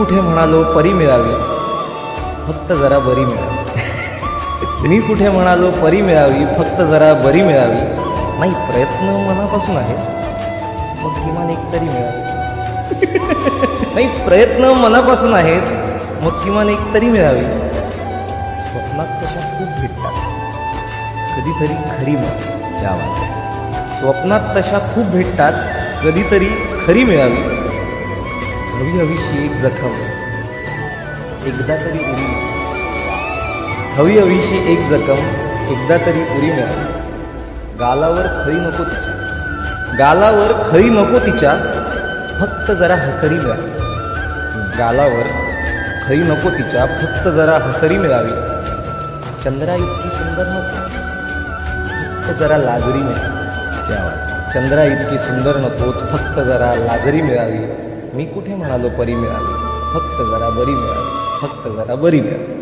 कुठे म्हणालो परी मिळावी. फक्त जरा बरी मिळावी. मी कुठे म्हणालो परी मिळावी फक्त जरा बरी मिळावी. नाही प्रयत्न मनापासून आहेत मग किमान एक तरी मिळावी. नाही प्रयत्न मनापासून आहेत. मग किमान एक तरी मिळावी. स्वप्नात तशा खूप भेटतात. कधीतरी खरी मिळावी. स्वप्नात तशा खूप भेटतात. कधीतरी खरी मिळावी. हवी हवीशी एक जखम. एकदा तरी उरी हवी हवीशी एक जखम एकदा तरी उरी मिळावी गालावर खरी नको तिच्या. गालावर खरी नको तिच्या फक्त जरा हसरी मिळावी. गालावर खरी नको तिच्या फक्त जरा हसरी मिळावी. चंद्रा इतकी सुंदर नको. फक्त जरा लाजरी मिळावी. चंद्रा इतकी सुंदर नकोच फक्त जरा लाजरी मिळावी. मी कुठे म्हणालो परी मिळाली? फक्त जरा बरी मिळाली फक्त जरा बरी मिळाली.